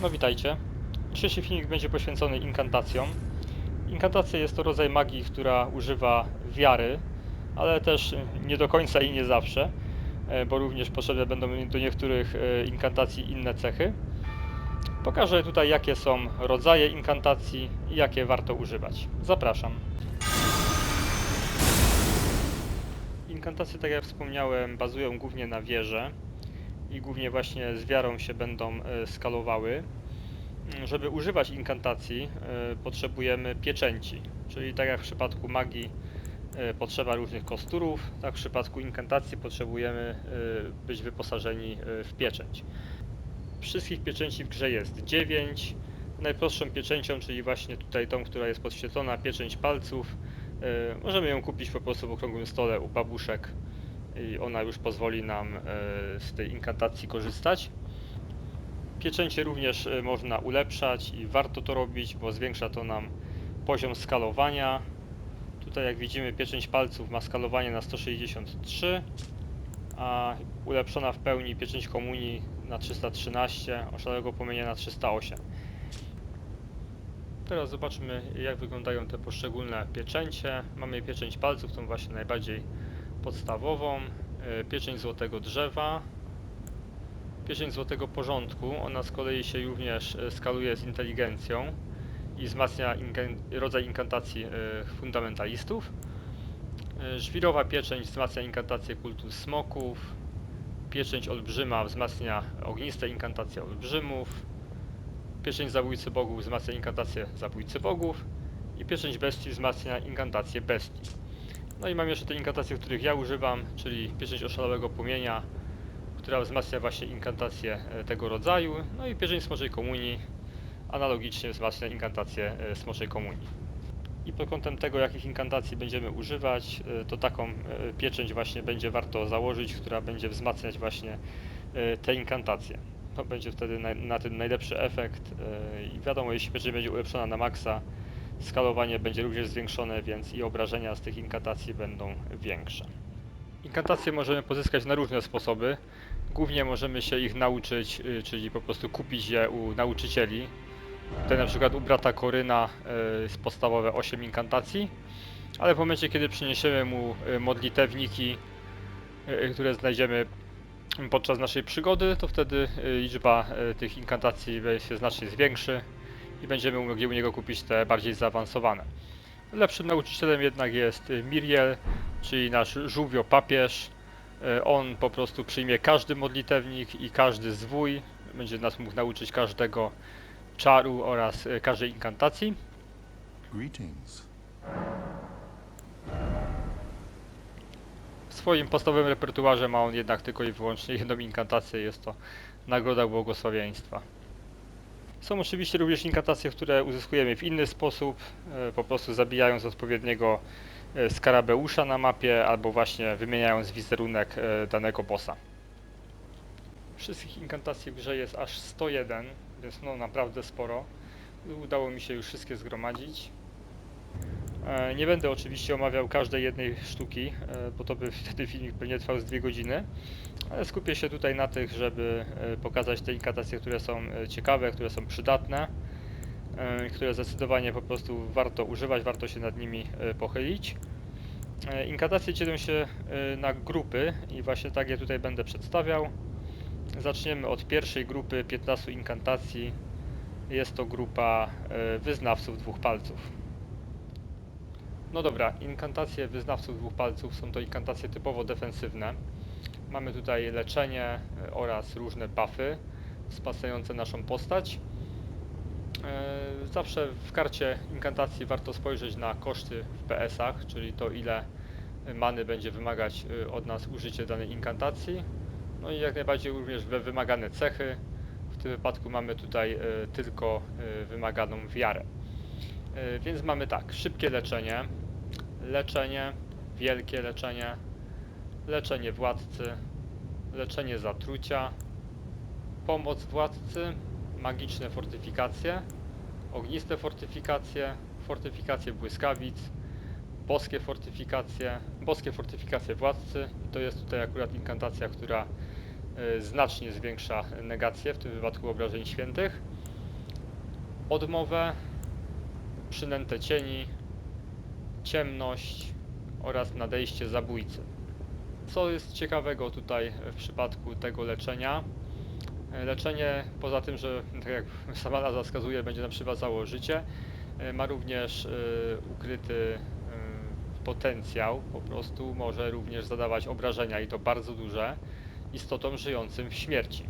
No witajcie. Dzisiejszy filmik będzie poświęcony inkantacjom. Inkantacja jest to rodzaj magii, która używa wiary, ale też nie do końca i nie zawsze, e, bo również potrzebne będą do niektórych e, inkantacji inne cechy. Pokażę tutaj jakie są rodzaje inkantacji i jakie warto używać. Zapraszam. Inkantacje, tak jak wspomniałem, bazują głównie na wierze i głównie właśnie z wiarą się będą e, skalowały. Mm, Żeby używać inkantacji e, potrzebujemy pieczęci, czyli tak jak w przypadku magii e, potrzeba różnych kosturów, tak w przypadku inkantacji potrzebujemy być wyposażeni w pieczęć. Wszystkich pieczęci w grze jest 9. Najprostszą pieczęcią, czyli właśnie tutaj tą, która jest podświetlona, pieczęć palców. Możemy ją kupić po prostu w okrągłym stole u babuszek i ona już pozwoli nam e, z tej inkantacji korzystać. Pieczęcie również e, można ulepszać i warto to robić, bo zwiększa to nam poziom skalowania. Tutaj jak widzimy pieczęć palców ma skalowanie na 163, a ulepszona w pełni pieczęć komunii na 313, oszalego płomienia na 308. Teraz zobaczmy jak wyglądają te poszczególne pieczęcie. Mamy pieczęć palców, tą właśnie najbardziej podstawową, e, pieczęć złotego drzewa, pieczęć złotego porządku. Ona z kolei się również e, skaluje z inteligencją i wzmacnia rodzaj inkantacji e, fundamentalistów. Żwirowa pieczęć wzmacnia inkantację kultu smoków. Pieczęć olbrzyma wzmacnia ogniste inkantacje olbrzymów. Pieczęć zabójcy bogów wzmacnia inkantację zabójcy bogów. I pieczęć bestii wzmacnia inkantację bestii. No i mam jeszcze te inkantacje, których ja używam, czyli pieczęć oszalałego płomienia, która wzmacnia właśnie inkantacje e, tego rodzaju, no i pieczęć smoczej komunii, analogicznie wzmacnia inkantację e, smoczej komunii. I pod kątem tego, jakich inkantacji będziemy używać, e, to taką pieczęć właśnie będzie warto założyć, która będzie wzmacniać właśnie te inkantacje. To będzie wtedy na, na najlepszy efekt i wiadomo, jeśli pieczęć będzie ulepszona na maksa, skalowanie będzie również zwiększone, więc i obrażenia z tych inkantacji będą większe. Inkantacje możemy pozyskać na różne sposoby. Głównie możemy się ich nauczyć, y, czyli po prostu kupić je u nauczycieli. Tutaj na przykład u brata Koryna y, jest podstawowe 8 inkantacji, ale w momencie kiedy przyniesiemy mu y, modlitewniki, które znajdziemy podczas naszej przygody, to wtedy liczba tych inkantacji się znacznie zwiększy i będziemy mogli u niego kupić te bardziej zaawansowane. Lepszym nauczycielem jednak jest y, Miriel, czyli nasz żółwio papież. Y, On po prostu przyjmie każdy modlitewnik i każdy zwój. Będzie nas mógł nauczyć każdego czaru oraz y, każdej inkantacji. Greetings. W swoim podstawowym repertuarze ma on jednak tylko i wyłącznie jedną inkantację, jest to Nagroda Błogosławieństwa. Są oczywiście również inkantacje, które uzyskujemy w inny sposób, e, po prostu zabijając odpowiedniego e, skarabeusza na mapie, albo właśnie wymieniając wizerunek e, danego bossa. Wszystkich inkantacji w grze jest aż 101, więc no naprawdę sporo. Udało mi się już wszystkie zgromadzić. E, Nie będę oczywiście omawiał każdej jednej sztuki, e, bo to by wtedy filmik pewnie trwał z dwie godziny, ale skupię się tutaj na tych, żeby e, pokazać te inkantacje, które są ciekawe, które są przydatne, które zdecydowanie po prostu warto używać, warto się nad nimi pochylić. E, Inkantacje dzielą się na grupy i właśnie tak je tutaj będę przedstawiał. Zaczniemy od pierwszej grupy 15 inkantacji. Jest to grupa wyznawców dwóch palców. No dobra, inkantacje wyznawców dwóch palców są to inkantacje typowo defensywne. Mamy tutaj leczenie e, oraz różne buffy wzmacniające naszą postać. E, Zawsze w karcie inkantacji warto spojrzeć na koszty w PS-ach, czyli to ile many będzie wymagać e, od nas użycie danej inkantacji. No i jak najbardziej również we wymagane cechy. W tym wypadku mamy tutaj tylko wymaganą wiarę. Więc mamy tak, szybkie leczenie, leczenie, wielkie leczenie, leczenie władcy, leczenie zatrucia, pomoc władcy, magiczne fortyfikacje, ogniste fortyfikacje, fortyfikacje błyskawic, boskie fortyfikacje, boskie fortyfikacje władcy. I to jest tutaj akurat inkantacja, która y, znacznie zwiększa negację, w tym wypadku obrażeń świętych. Odmowę, przynętę cieni, ciemność oraz nadejście zabójcy. Co jest ciekawego tutaj w przypadku tego leczenia? E, Leczenie, poza tym, że tak jak sama nazwa wskazuje, będzie nam przywracało życie, e, ma również e, ukryty potencjał, po prostu może również zadawać obrażenia i to bardzo duże istotom żyjącym w śmierci.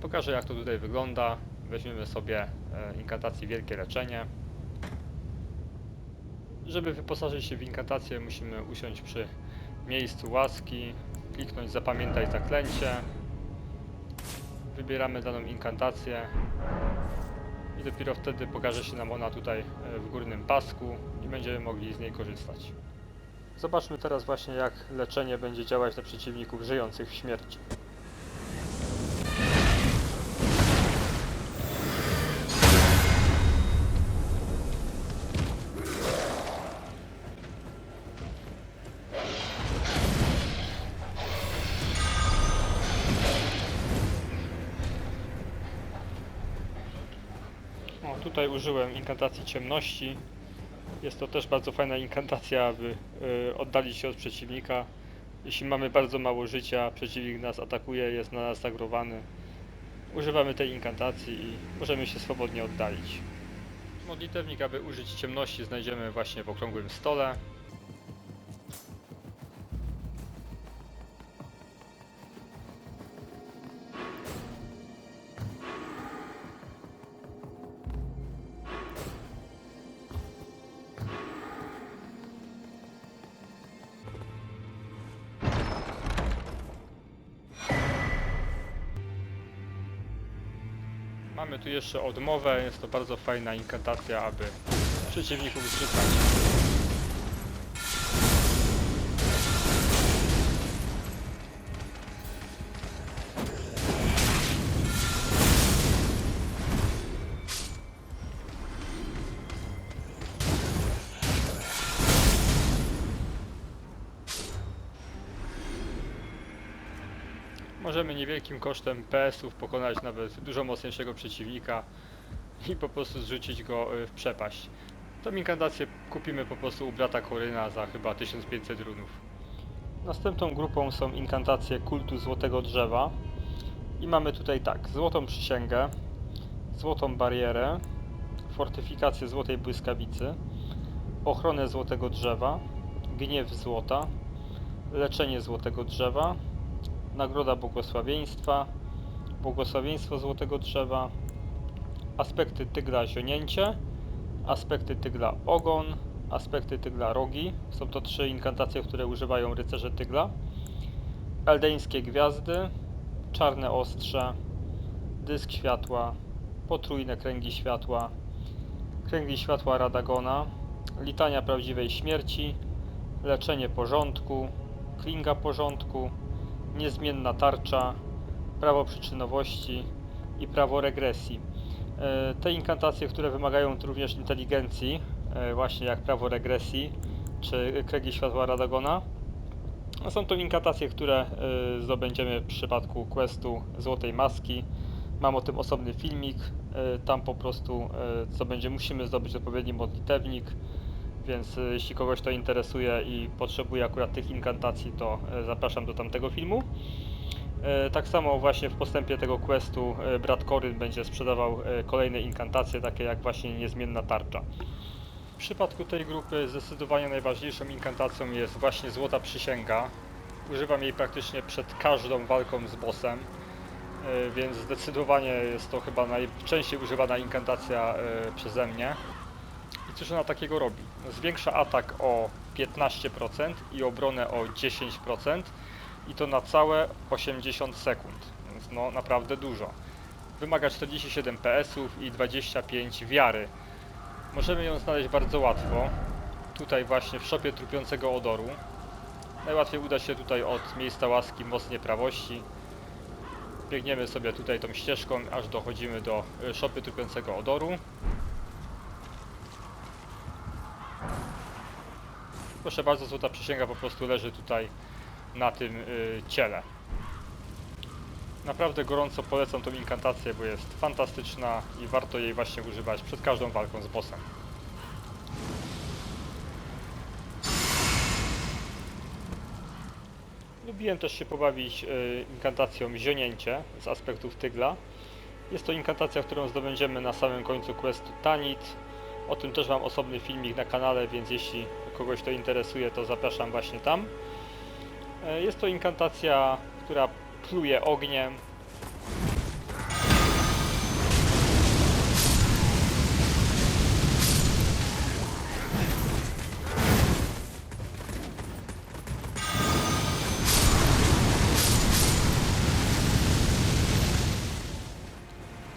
Pokażę jak to tutaj wygląda. Weźmiemy sobie inkantację Wielkie Leczenie. Żeby wyposażyć się w inkantację musimy usiąść przy miejscu łaski, kliknąć Zapamiętaj zaklęcie. Wybieramy daną inkantację i dopiero wtedy pokaże się nam ona tutaj e, w górnym pasku i będziemy mogli z niej korzystać. Zobaczmy teraz właśnie jak leczenie będzie działać na przeciwników żyjących w śmierci. Tutaj użyłem inkantacji ciemności. Jest to też bardzo fajna inkantacja, aby y, oddalić się od przeciwnika. Jeśli mamy bardzo mało życia, przeciwnik nas atakuje, jest na nas zagrowany. Używamy tej inkantacji i możemy się swobodnie oddalić. Modlitewnik, aby użyć ciemności, znajdziemy właśnie w okrągłym stole. Mamy tu jeszcze odmowę, jest to bardzo fajna inkantacja, aby przeciwników zrzucać. Niewielkim kosztem PS-ów pokonać nawet dużo mocniejszego przeciwnika i po prostu zrzucić go y, w przepaść. Tą inkantację kupimy po prostu u brata Koryna za chyba 1500 runów. Następną grupą są inkantacje kultu Złotego Drzewa. I mamy tutaj tak, Złotą Przysięgę, Złotą Barierę, Fortyfikację Złotej Błyskawicy, Ochronę Złotego Drzewa, Gniew Złota, Leczenie Złotego Drzewa, Nagroda Błogosławieństwa, Błogosławieństwo Złotego Drzewa, aspekty tygla zionięcie, aspekty tygla ogon, aspekty tygla rogi. Są to trzy inkantacje, które używają rycerze tygla. Eldeńskie gwiazdy, czarne ostrze, dysk światła, potrójne kręgi światła, kręgi światła Radagona, litania prawdziwej śmierci, leczenie porządku, klinga porządku, niezmienna tarcza, prawo przyczynowości i prawo regresji. E, Te inkantacje, które wymagają również inteligencji, e, właśnie jak prawo regresji czy kręgi światła Radagona, no są to inkantacje, które e, zdobędziemy w przypadku questu Złotej Maski. Mam o tym osobny filmik. Tam po prostu co będzie musimy zdobyć odpowiedni modlitewnik. Więc e, jeśli kogoś to interesuje i potrzebuje akurat tych inkantacji, to e, zapraszam do tamtego filmu. E, Tak samo właśnie w postępie tego questu e, brat Koryn będzie sprzedawał kolejne inkantacje, takie jak właśnie niezmienna tarcza. W przypadku tej grupy zdecydowanie najważniejszą inkantacją jest właśnie Złota Przysięga. Używam jej praktycznie przed każdą walką z bossem, więc zdecydowanie jest to chyba najczęściej używana inkantacja przeze mnie. I cóż ona takiego robi? Zwiększa atak o 15% i obronę o 10% i to na całe 80 sekund, więc no naprawdę dużo. Wymaga 47 PS-ów i 25 wiary. Możemy ją znaleźć bardzo łatwo, tutaj właśnie w szopie trupiącego odoru. Najłatwiej uda się tutaj od miejsca łaski mocnie prawości. Biegniemy sobie tutaj tą ścieżką, aż dochodzimy do y, szopy trupiącego odoru. Proszę bardzo, złota przysięga po prostu leży tutaj na tym y, ciele. Naprawdę gorąco polecam tą inkantację, bo jest fantastyczna i warto jej właśnie używać przed każdą walką z bossem. Lubiłem też się pobawić y, inkantacją zionięcie z aspektów tygla. Jest to inkantacja, którą zdobędziemy na samym końcu questu Tanit. O tym też mam osobny filmik na kanale, więc jeśli kogoś to interesuje, to zapraszam właśnie tam. E, Jest to inkantacja, która pluje ogniem.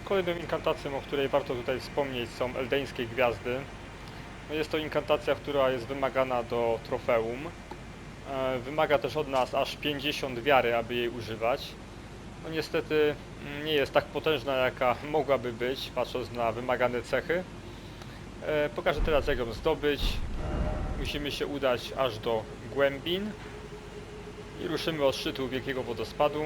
Kolejną inkantacją, o której warto tutaj wspomnieć są Eldeńskie Gwiazdy. No Jest to inkantacja, która jest wymagana do trofeum. E, Wymaga też od nas aż 50 wiary, aby jej używać. No niestety mm, nie jest tak potężna, jaka mogłaby być, patrząc na wymagane cechy. E, Pokażę teraz, jak ją zdobyć. Musimy się udać aż do głębin i ruszymy od szczytu Wielkiego Wodospadu.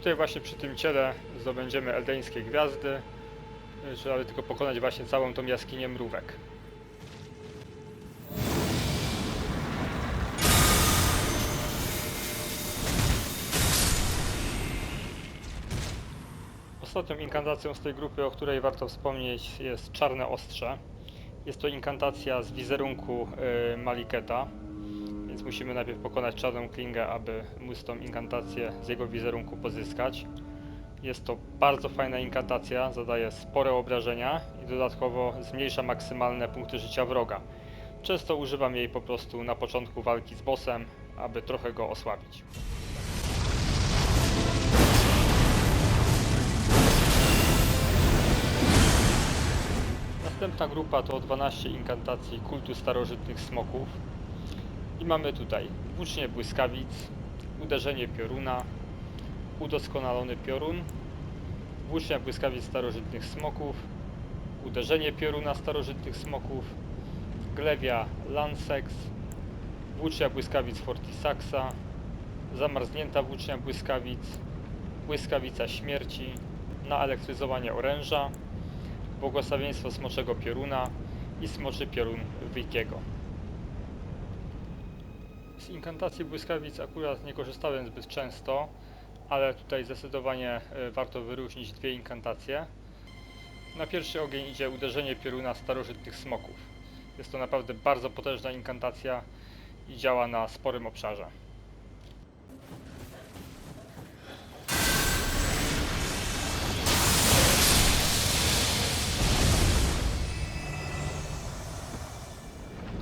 Tutaj właśnie przy tym ciele zdobędziemy eldeńskie gwiazdy. Y, Trzeba tylko pokonać właśnie całą tą jaskinię mrówek. Ostatnią inkantacją z tej grupy, o której warto wspomnieć, jest Czarne Ostrze. Jest to inkantacja z wizerunku y, Maliketa, więc musimy najpierw pokonać Czarną Klingę, aby móc tą inkantację z jego wizerunku pozyskać. Jest to bardzo fajna inkantacja, zadaje spore obrażenia i dodatkowo zmniejsza maksymalne punkty życia wroga. Często używam jej po prostu na początku walki z bossem, aby trochę go osłabić. Następna grupa to 12 inkantacji kultu starożytnych smoków. I mamy tutaj włócznie błyskawic, uderzenie pioruna, udoskonalony piorun, włócznia błyskawic starożytnych smoków, uderzenie pioruna starożytnych smoków, glewia Lansex, włócznia błyskawic Fortisaxa, zamarznięta włócznia błyskawic, błyskawica śmierci, naelektryzowanie oręża, błogosławieństwo smoczego pioruna i smoczy piorun Wikiego. Z inkantacji błyskawic akurat nie korzystałem zbyt często, ale tutaj zdecydowanie e, warto wyróżnić dwie inkantacje. Na pierwszy ogień idzie uderzenie pioruna starożytnych smoków. Jest to naprawdę bardzo potężna inkantacja i działa na sporym obszarze.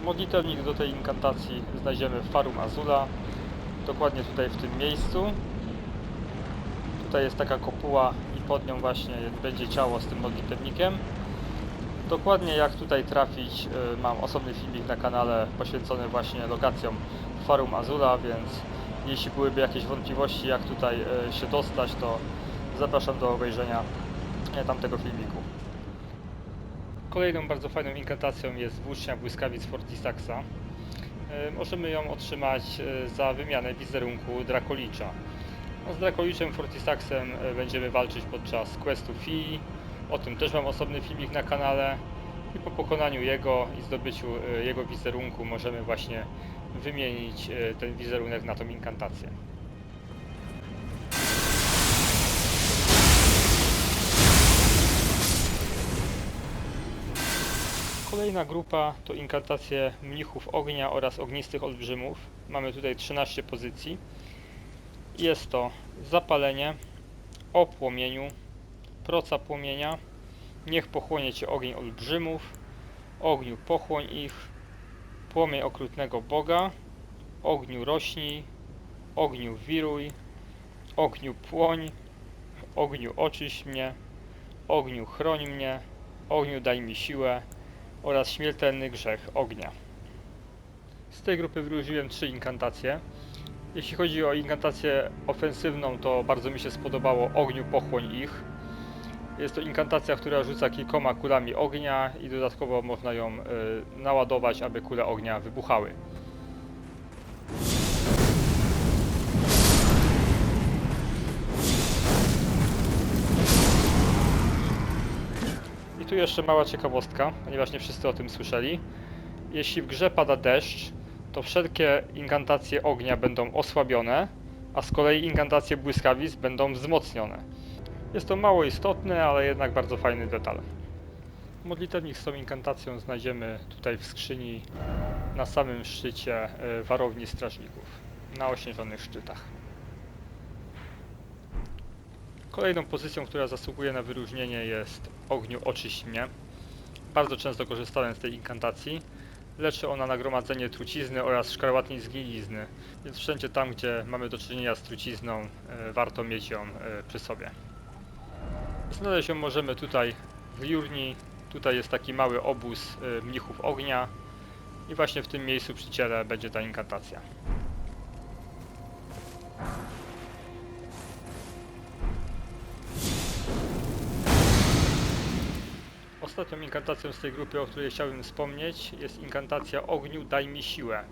Modlitewnik do tej inkantacji znajdziemy w Farum Azula, dokładnie tutaj w tym miejscu. Tutaj jest taka kopuła i pod nią właśnie będzie ciało z tym modlitewnikiem. Dokładnie jak tutaj trafić, y, mam osobny filmik na kanale poświęcony właśnie lokacjom Farum Azula, więc jeśli byłyby jakieś wątpliwości jak tutaj y, się dostać, to zapraszam do obejrzenia e, tamtego filmiku. Kolejną bardzo fajną inkantacją jest włócznia błyskawic Fortisaxa. Możemy ją otrzymać e, za wymianę wizerunku Drakolicza. No, z Drakoliczem Fortisaxem e, będziemy walczyć podczas questu Fii. O tym też mam osobny filmik na kanale. I po pokonaniu jego i zdobyciu e, jego wizerunku możemy właśnie wymienić ten wizerunek na tą inkantację. Kolejna grupa to inkantacje mnichów ognia oraz ognistych olbrzymów. Mamy tutaj 13 pozycji. Jest to zapalenie, o płomieniu, proca płomienia, niech pochłonie cię ogień olbrzymów, ogniu pochłoń ich, płomień okrutnego Boga, ogniu rośnij, ogniu wiruj, ogniu płoń, ogniu oczyś mnie, ogniu chroń mnie, Ogniu daj mi siłę oraz Śmiertelny grzech ognia. Z tej grupy wyróżniłem trzy inkantacje. Jeśli chodzi o inkantację ofensywną, to bardzo mi się spodobało Ogniu pochłoń ich. Jest to inkantacja, która rzuca kilkoma kulami ognia i dodatkowo można ją y, naładować, aby kule ognia wybuchały. Jeszcze mała ciekawostka, ponieważ nie wszyscy o tym słyszeli. Jeśli w grze pada deszcz, to wszelkie inkantacje ognia będą osłabione, a z kolei inkantacje błyskawic będą wzmocnione. Jest to mało istotne, ale jednak bardzo fajny detal. Modlitewnik z tą inkantacją znajdziemy tutaj w skrzyni na samym szczycie e, warowni strażników, na ośnieżonych szczytach. Kolejną pozycją, która zasługuje na wyróżnienie jest Ogniu Oczyść Mnie. Bardzo często korzystałem z tej inkantacji. Leczy ona nagromadzenie trucizny oraz szkarłatnej zgnilizny, więc wszędzie tam, gdzie mamy do czynienia z trucizną, e, warto mieć ją e, przy sobie. Znaleźć ją możemy tutaj w Jurni. Tutaj jest taki mały obóz y, mnichów ognia. I właśnie w tym miejscu przy ciele będzie ta inkantacja. Ostatnią inkantacją z tej grupy, o której chciałbym wspomnieć, jest inkantacja Ogniu Daj mi siłę.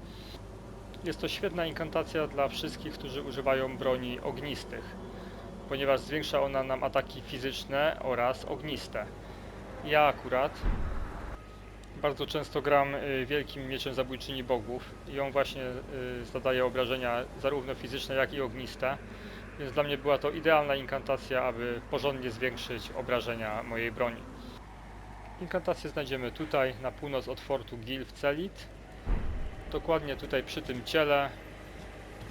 Jest to świetna inkantacja dla wszystkich, którzy używają broni ognistych ponieważ zwiększa ona nam ataki fizyczne oraz ogniste. Ja akurat bardzo często gram y, wielkim mieczem zabójczyni bogów i on właśnie y, zadaje obrażenia zarówno fizyczne jak i ogniste, więc dla mnie była to idealna inkantacja, aby porządnie zwiększyć obrażenia mojej broni. Inkantację znajdziemy tutaj, na północ od fortu Gil w Celit. Dokładnie tutaj przy tym ciele,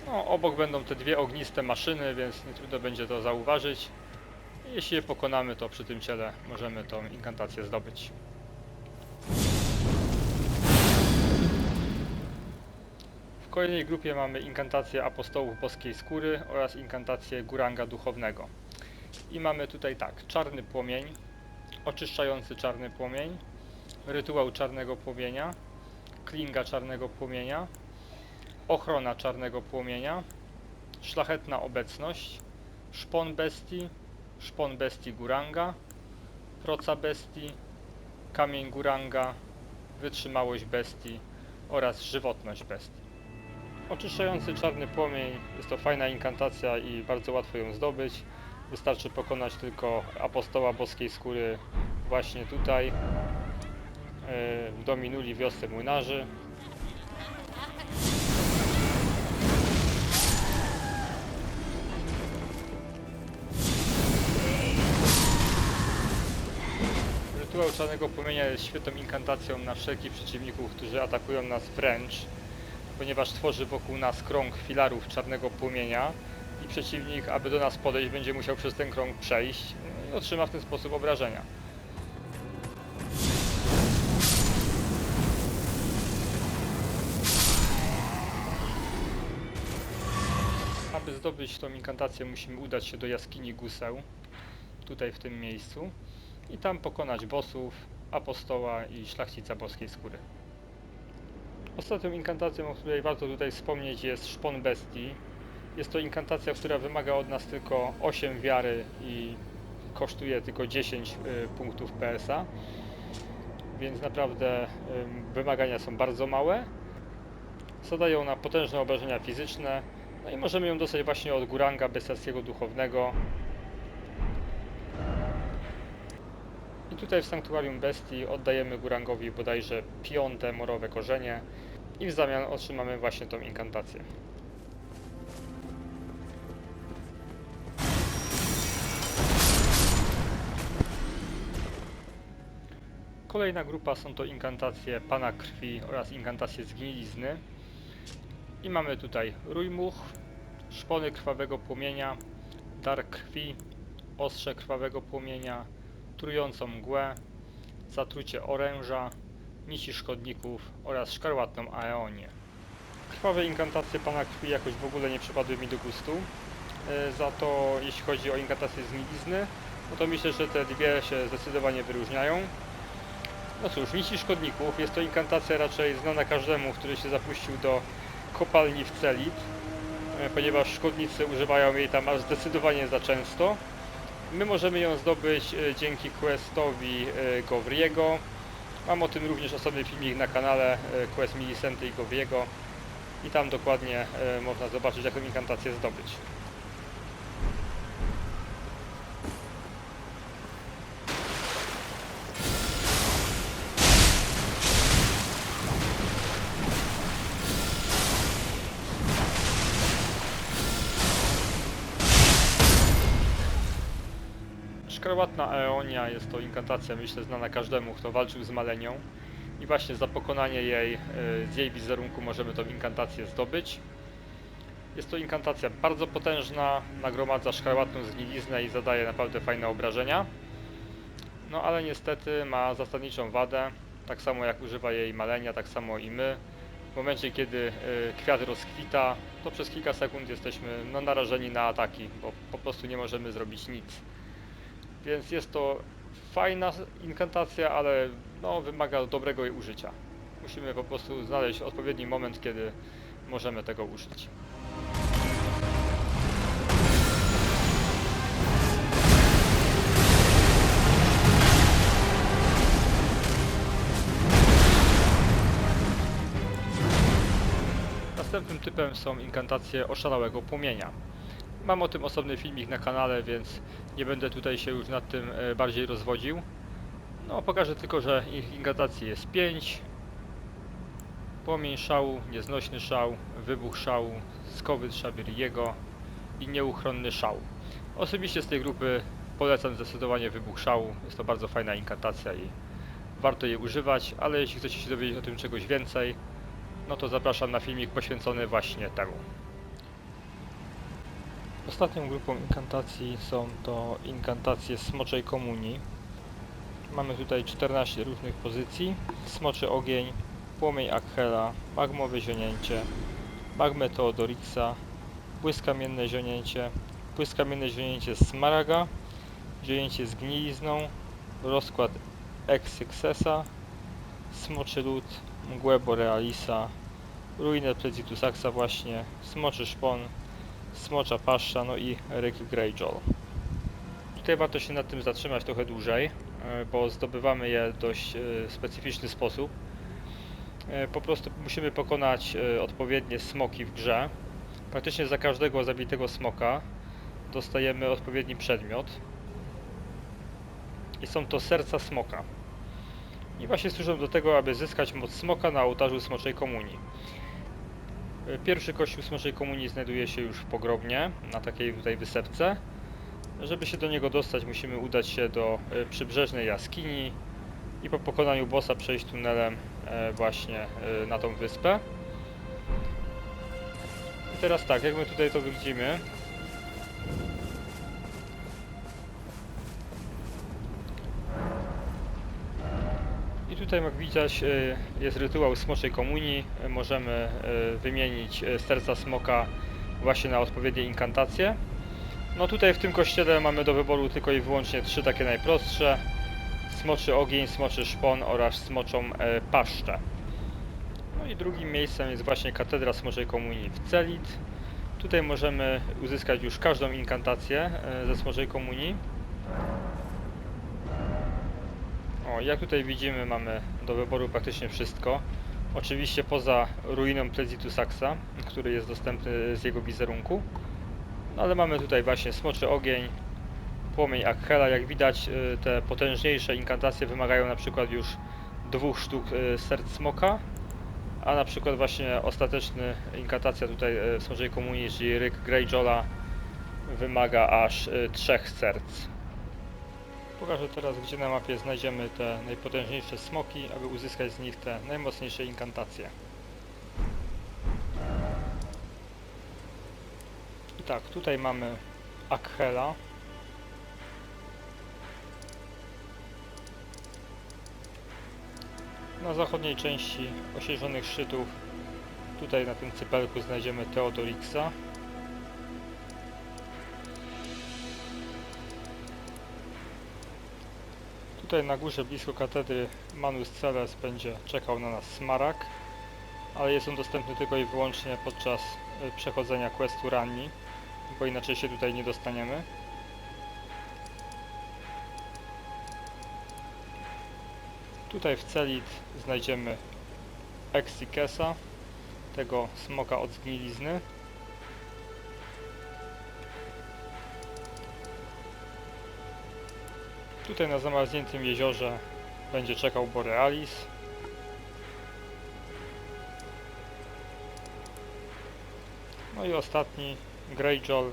no, obok będą te dwie ogniste maszyny, więc nie trudno będzie to zauważyć. Jeśli je pokonamy, to przy tym ciele możemy tą inkantację zdobyć. W kolejnej grupie mamy inkantację apostołów boskiej skóry oraz inkantację guranga duchownego. I mamy tutaj tak, czarny płomień, oczyszczający czarny płomień, rytuał czarnego płomienia, klinga czarnego płomienia, ochrona czarnego płomienia, szlachetna obecność, szpon bestii, szpon bestii Guranga, proca bestii, kamień Guranga, wytrzymałość bestii oraz żywotność bestii. Oczyszczający czarny płomień jest to fajna inkantacja i bardzo łatwo ją zdobyć. Wystarczy pokonać tylko apostoła boskiej skóry właśnie tutaj, yy, w Dominuli wiosce młynarzy. Rytuał Czarnego Płomienia jest świetną inkantacją na wszelkich przeciwników, którzy atakują nas wręcz, ponieważ tworzy wokół nas krąg filarów Czarnego Płomienia i przeciwnik, aby do nas podejść, będzie musiał przez ten krąg przejść i otrzyma w ten sposób obrażenia. Aby zdobyć tą inkantację musimy udać się do jaskini Guseł, tutaj w tym miejscu i tam pokonać bossów, apostoła i szlachcica boskiej skóry. Ostatnią inkantacją, o której warto tutaj wspomnieć jest Szpon Bestii. Jest to inkantacja, która wymaga od nas tylko 8 wiary i kosztuje tylko 10 y, punktów PS-a. Więc naprawdę ym, wymagania są bardzo małe. Zadają na potężne obrażenia fizyczne. No i możemy ją dostać właśnie od Guranga Bestialskiego Duchownego, I tutaj w Sanktuarium Bestii oddajemy Gurangowi bodajże piąte morowe korzenie i w zamian otrzymamy właśnie tą inkantację. Kolejna grupa są to inkantacje Pana Krwi oraz inkantacje Zgnilizny. I mamy tutaj Rójmuch, Szpony Krwawego Płomienia, Dar Krwi, Ostrze Krwawego Płomienia, trującą mgłę, zatrucie oręża, nici szkodników oraz szkarłatną aeonię. Krwawe inkantacje Pana Krwi jakoś w ogóle nie przypadły mi do gustu. E, Za to jeśli chodzi o inkantacje z nilizny, no to myślę, że te dwie się zdecydowanie wyróżniają. No cóż, nici szkodników. Jest to inkantacja raczej znana każdemu, który się zapuścił do kopalni w Celit, e, ponieważ szkodnicy używają jej tam aż zdecydowanie za często. My możemy ją zdobyć e, dzięki questowi e, Gowriego. Mam o tym również osobny filmik na kanale Quest Milicenty i Gowriego i tam dokładnie można zobaczyć jaką inkantację zdobyć. Szkarłatna Eonia jest to inkantacja, myślę, znana każdemu, kto walczył z Malenią. I właśnie za pokonanie jej, e, z jej wizerunku możemy tą inkantację zdobyć. Jest to inkantacja bardzo potężna, nagromadza szkarłatną zgniliznę i zadaje naprawdę fajne obrażenia. No ale niestety ma zasadniczą wadę, tak samo jak używa jej Malenia, tak samo i my. W momencie kiedy e, kwiat rozkwita, to przez kilka sekund jesteśmy no, narażeni na ataki, bo po prostu nie możemy zrobić nic. Więc jest to fajna inkantacja, ale no, wymaga dobrego jej użycia. Musimy po prostu znaleźć odpowiedni moment, kiedy możemy tego użyć. Następnym typem są inkantacje oszalałego płomienia. Mam o tym osobny filmik na kanale, więc nie będę tutaj się już nad tym e, bardziej rozwodził. No, pokażę tylko, że ich inkantacji jest 5. Płomień szału, nieznośny szał, wybuch szału, skowyt Szabiriego i nieuchronny szał. Osobiście z tej grupy polecam zdecydowanie wybuch szału. Jest to bardzo fajna inkantacja i warto jej używać, ale jeśli chcecie się dowiedzieć o tym czegoś więcej, no to zapraszam na filmik poświęcony właśnie temu. Ostatnią grupą inkantacji są to inkantacje Smoczej Komunii. Mamy tutaj 14 różnych pozycji. Smoczy Ogień, Płomień Akhela, Magmowe Zionięcie, Magmę Teodorixa, Błyskamienne Zionięcie, Błyskamienne Zionięcie Smaraga, Zionięcie z Gnilizną, Rozkład Exyxesa, Smoczy Lód, Mgłę Borealisa, Ruinę Plecitusaxa właśnie, Smoczy Szpon, Smocza Paszcza, no i Ryk Greyjoy. Tutaj warto się nad tym zatrzymać trochę dłużej, e, bo zdobywamy je w dość e, specyficzny sposób. E, Po prostu musimy pokonać odpowiednie smoki w grze. Praktycznie za każdego zabitego smoka dostajemy odpowiedni przedmiot. I są to serca smoka. I właśnie służą do tego, aby zyskać moc smoka na ołtarzu Smoczej Komunii. Pierwszy kościół Smoczej Komunii znajduje się już w pogrobnie, na takiej tutaj wysepce. Żeby się do niego dostać, musimy udać się do e, przybrzeżnej jaskini i po pokonaniu bossa przejść tunelem e, właśnie e, na tą wyspę. I teraz tak, jak my tutaj to widzimy. Tutaj jak widać e, jest rytuał Smoczej Komunii. E, Możemy e, wymienić serca smoka właśnie na odpowiednie inkantacje. No tutaj w tym kościele mamy do wyboru tylko i wyłącznie trzy takie najprostsze. Smoczy ogień, smoczy szpon oraz smoczą paszczę. No i drugim miejscem jest właśnie katedra Smoczej Komunii w Celit. Tutaj możemy uzyskać już każdą inkantację ze Smoczej Komunii. Jak tutaj widzimy mamy do wyboru praktycznie wszystko. Oczywiście poza ruiną Plezitusaksa, który jest dostępny z jego wizerunku. No ale mamy tutaj właśnie Smoczy Ogień, Płomień Akhela. Jak widać y, te potężniejsze inkantacje wymagają na przykład już dwóch sztuk y, serc smoka. A na przykład właśnie ostateczny inkantacja tutaj y, w Smoczej Komunii, czyli Ryk Greyjola wymaga aż trzech serc. Pokażę teraz, gdzie na mapie znajdziemy te najpotężniejsze smoki, aby uzyskać z nich te najmocniejsze inkantacje. I tak, tutaj mamy Akhela. Na zachodniej części osiedlonych szczytów, tutaj na tym cypelku znajdziemy Teodorixa. Tutaj na górze blisko katedry Manus Celes będzie czekał na nas Smarak, ale jest on dostępny tylko i wyłącznie podczas y, przechodzenia questu Ranni, bo inaczej się tutaj nie dostaniemy. Tutaj w Celit znajdziemy Exikesa, tego smoka od zgnilizny. Tutaj na zamarzniętym jeziorze będzie czekał Borealis. No i ostatni Greyjoy,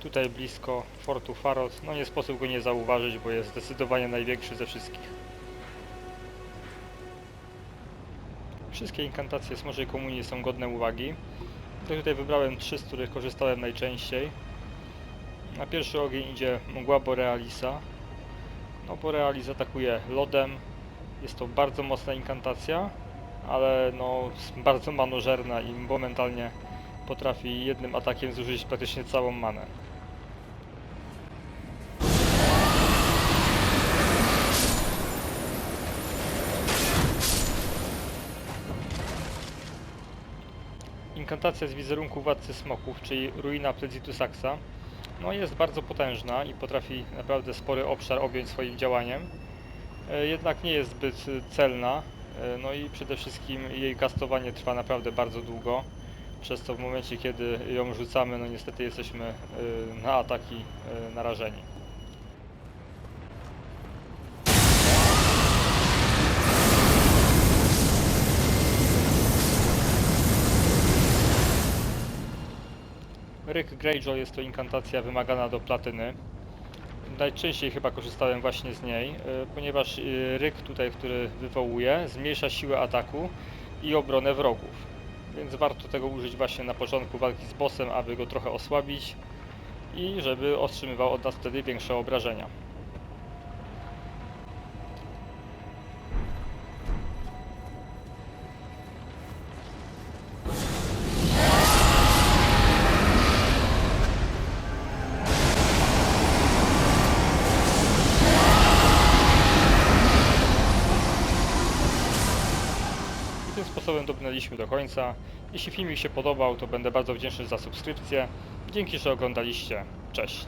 tutaj blisko Fortu Farot. No nie sposób go nie zauważyć, bo jest zdecydowanie największy ze wszystkich. Wszystkie inkantacje Smoczej Komunii są godne uwagi. To tutaj wybrałem trzy, z których korzystałem najczęściej. Na pierwszy ogień idzie Mgła Borealisa. No Borealis atakuje lodem. Jest to bardzo mocna inkantacja, ale no bardzo manożerna i momentalnie potrafi jednym atakiem zużyć praktycznie całą manę. Inkantacja z wizerunku Władcy Smoków, czyli Ruina Plezitusaxa, no jest bardzo potężna i potrafi naprawdę spory obszar objąć swoim działaniem. E, Jednak nie jest zbyt y, celna, e, no i przede wszystkim jej kastowanie trwa naprawdę bardzo długo, przez co w momencie kiedy ją rzucamy, no niestety jesteśmy na ataki narażeni. Ryk Greyjoy jest to inkantacja wymagana do platyny. Najczęściej chyba korzystałem właśnie z niej, y, ponieważ y, ryk tutaj, który wywołuje, zmniejsza siłę ataku i obronę wrogów. Więc warto tego użyć właśnie na początku walki z bossem, aby go trochę osłabić i żeby otrzymywał od nas wtedy większe obrażenia. Do końca. Jeśli filmik się podobał, to będę bardzo wdzięczny za subskrypcję. Dzięki, że oglądaliście. Cześć.